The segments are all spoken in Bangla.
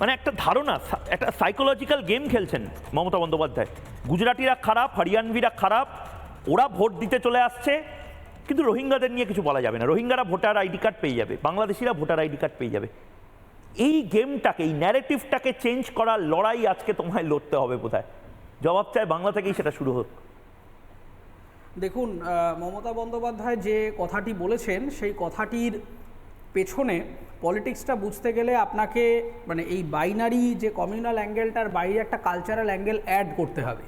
মানে একটা ধারণা, একটা সাইকোলজিক্যাল গেম খেলছেন মমতা বন্দ্যোপাধ্যায়। গুজরাটিরা খারাপ হরিয়ানভিরা খারাপ, ওরা ভোট দিতে চলে আসছে, কিন্তু রোহিঙ্গাদের নিয়ে কিছু বলা যাবে না। রোহিঙ্গারা ভোটার আইডি কার্ড পেয়ে যাবে, বাংলাদেশিরা ভোটার আইডি কার্ড পেয়ে যাবে। এই গেমটাকে এই ন্যারেটিভটাকে চেঞ্জ করার লড়াই আজকে তোমায় লড়তে হবে বোধহয়। জবাব চায় বাংলা থেকেই সেটা শুরু হোক। দেখুন মমতা বন্দ্যোপাধ্যায় যে কথাটি বলেছেন, সেই কথাটির পেছনে পলিটিক্সটা বুঝতে গেলে আপনাকে মানে এই বাইনারি যে কমিউনাল অ্যাঙ্গেলটার বাইরে একটা কালচারাল অ্যাঙ্গেল অ্যাড করতে হবে।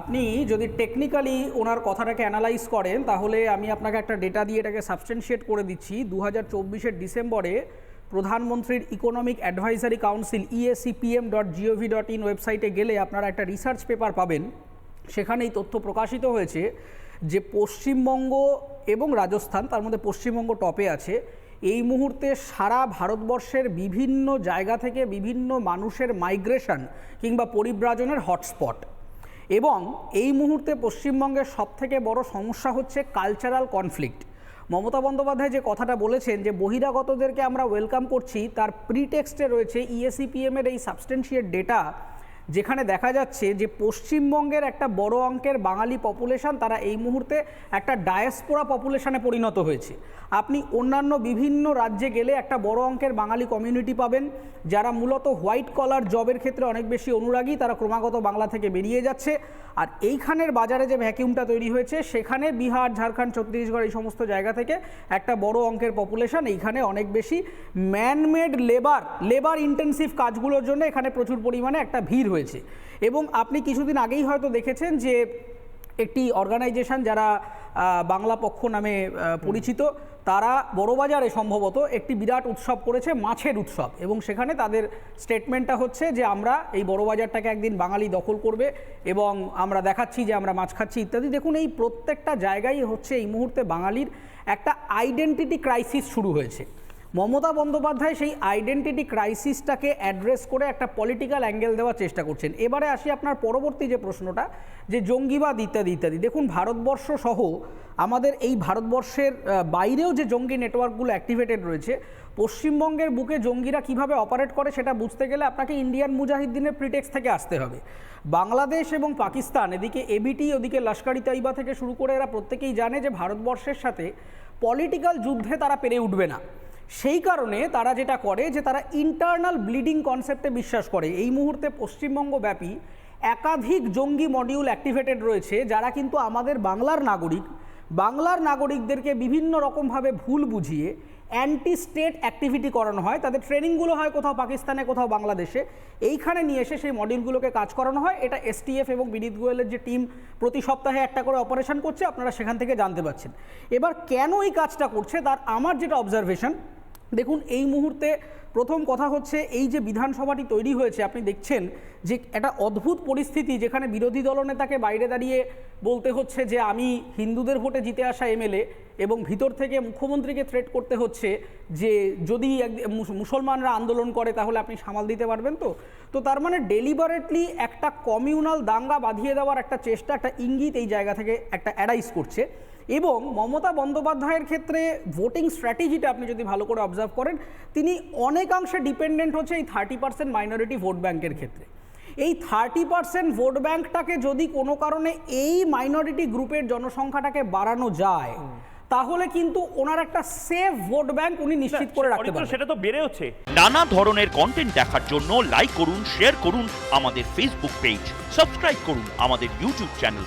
আপনি যদি টেকনিক্যালি ওনার কথাটাকে অ্যানালাইজ করেন, তাহলে আমি আপনাকে একটা ডেটা দিয়ে এটাকে সাবস্টেন্সিয়েট করে দিচ্ছি। দু হাজার ডিসেম্বরে প্রধানমন্ত্রীর economic advisory council EACPM dot GOV dot in ওয়েবসাইটে গেলে আপনারা একটা রিসার্চ পেপার পাবেন। সেখানে এই তথ্য প্রকাশিত হয়েছে যে পশ্চিমবঙ্গ এবং রাজস্থান, তার মধ্যে পশ্চিমবঙ্গ টপে আছে এই মুহূর্তে সারা ভারতবর্ষের বিভিন্ন জায়গা থেকে বিভিন্ন মানুষের মাইগ্রেশন কিংবা পরিব্রাজনের হটস্পট। এবং এই মুহূর্তে পশ্চিমবঙ্গের সবথেকে বড় সমস্যা হচ্ছে কালচারাল কনফ্লিক্ট মমতা বন্দ্যোপাধ্যায় যে কথাটা বলেছেন যে বহিরাগতদেরকে আমরা ওয়েলকাম করছি, তার প্রিটেক্সটে রয়েছে E ইএসিপিএমের এই সাবস্টেন্সিয়েট ডেটা যেখানে দেখা যাচ্ছে যে পশ্চিমবঙ্গের একটা বড় অঙ্কের বাঙালি পপুলেশন তারা এই মুহূর্তে একটা ডায়াসপোরা পপুলেশনে পরিণত হয়েছে। আপনি অন্যান্য বিভিন্ন রাজ্যে গেলে একটা বড় অঙ্কের বাঙালি কমিউনিটি পাবেন, যারা মূলত হোয়াইট কলার জবের ক্ষেত্রে অনেক বেশি অনুরাগী, তারা ক্রমাগত বাংলা থেকে বেরিয়ে যাচ্ছে। আর এইখানের বাজারে যে ভ্যাকিউমটা তৈরি হয়েছে, সেখানে বিহার, ঝাড়খণ্ড, ছত্তিশগড় এই সমস্ত জায়গা থেকে একটা বড় অঙ্কের পপুলেশন এইখানে অনেক বেশি। ম্যানমেড লেবার লেবার ইন্টেন্সিভ কাজগুলোর জন্য এখানে প্রচুর পরিমাণে একটা ভিড় এবং আপনি কিছুদিন আগেই হয়তো দেখেছেন যে একটি অর্গানাইজেশন যারা বাংলা পক্ষ নামে পরিচিত, তারা বড়বাজারে সম্ভবত একটি বিরাট উৎসব করেছে, মাছের উৎসব। এবং সেখানে তাদের স্টেটমেন্টটা হচ্ছে যে আমরা এই বড়বাজারটাকে একদিন বাঙালি দখল করবে এবং আমরা দেখাচ্ছি যে আমরা মাছ খাচ্ছি, ইত্যাদি। দেখুন, এই প্রত্যেকটা জায়গায় হচ্ছে এই মুহূর্তে বাঙালির একটা আইডেন্টিটি ক্রাইসিস শুরু হয়েছে। মমতা বন্দ্যোপাধ্যায় সেই আইডেন্টিটি ক্রাইসিসটাকে অ্যাড্রেস করে একটা পলিটিক্যাল অ্যাঙ্গেল দেওয়ার চেষ্টা করছেন। এবারে আসি আপনার পরবর্তী যে প্রশ্নটা, যে জঙ্গিবাদ ইত্যাদি ইত্যাদি। দেখুন, ভারতবর্ষ সহ আমাদের এই ভারতবর্ষের বাইরেও যে জঙ্গি নেটওয়ার্কগুলো অ্যাক্টিভেটেড রয়েছে, পশ্চিমবঙ্গের বুকে জঙ্গিরা কীভাবে অপারেট করে সেটা বুঝতে গেলে আপনাকে ইন্ডিয়ান মুজাহিদ্দিনের প্রিটেক্স থেকে আসতে হবে। বাংলাদেশ এবং পাকিস্তান, এদিকে এবিটি ওদিকে লস্করি তাইবা থেকে শুরু করে এরা প্রত্যেকেই জানে যে ভারতবর্ষের সাথে পলিটিক্যাল যুদ্ধে তারা পেরে উঠবে না। সেই কারণে তারা যেটা করে যে তারা ইন্টারনাল ব্লিডিং কনসেপ্টে বিশ্বাস করে। এই মুহূর্তে পশ্চিমবঙ্গ ব্যাপী একাধিক জঙ্গি মডিউল অ্যাক্টিভেটেড রয়েছে, যারা কিন্তু আমাদের বাংলার নাগরিক। বাংলার নাগরিকদেরকে বিভিন্ন রকমভাবে ভুল বুঝিয়ে অ্যান্টি স্টেট অ্যাক্টিভিটি করানো হয়। তাদের ট্রেনিংগুলো হয় কোথাও পাকিস্তানে, কোথাও বাংলাদেশে। এইখানে নিয়ে এসে সেই মডিউলগুলোকে কাজ করানো হয়। এটা এসটিএফ এবং বিনীত গোয়েলের যে টিম প্রতি সপ্তাহে একটা করে অপারেশন করছে, আপনারা সেখান থেকে জানতে পাচ্ছেন এবার কেন এই কাজটা করছে? তার আমার যেটা অবজারভেশন দেখুন, এই মুহূর্তে প্রথম কথা হচ্ছে এই যে বিধানসভাটি তৈরি হয়েছে, আপনি দেখছেন যে একটা অদ্ভুত পরিস্থিতি যেখানে বিরোধী দলনেতাকে বাইরে দাঁড়িয়ে বলতে হচ্ছে যে আমি হিন্দুদের ভোটে জিতে আসা এমএলএ এবং ভিতর থেকে মুখ্যমন্ত্রীকে থ্রেট করতে হচ্ছে যে যদি মুসলমানরা আন্দোলন করে তাহলে আপনি সামাল দিতে পারবেন তো? তো তার মানে ডেলিবারেটলি একটা কমিউনাল দাঙ্গা বাঁধিয়ে দেওয়ার একটা চেষ্টা, একটা ইঙ্গিত এই জায়গা থেকে একটা অ্যারাইজ করছে। এবং মমতা বন্দ্যোপাধ্যায়ের ক্ষেত্রে ভোটিং স্ট্র্যাটেজিটা আপনি যদি ভালো করে অবজার্ভ করেন তিনি অনেকাংশে ডিপেন্ডেন্ট হচ্ছে এই থার্টি পার্সেন্ট মাইনরিটি ভোট ব্যাংকের ক্ষেত্রে। এই থার্টি পার্সেন্ট ভোট ব্যাংকটাকে যদি কোনো কারণে এই মাইনরিটি গ্রুপের জনসংখ্যাটাকে বাড়ানো যায় তাহলে কিন্তু ওনার একটা সেফ ভোট ব্যাংক উনি নিশ্চিত করে রাখতে পারবেন। সেটা তো বেড়ে হচ্ছে নানা ধরনের কন্টেন্ট দেখার জন্য লাইক করুন শেয়ার করুন আমাদের ফেসবুক পেজ সাবস্ক্রাইব করুন আমাদের ইউটিউব চ্যানেল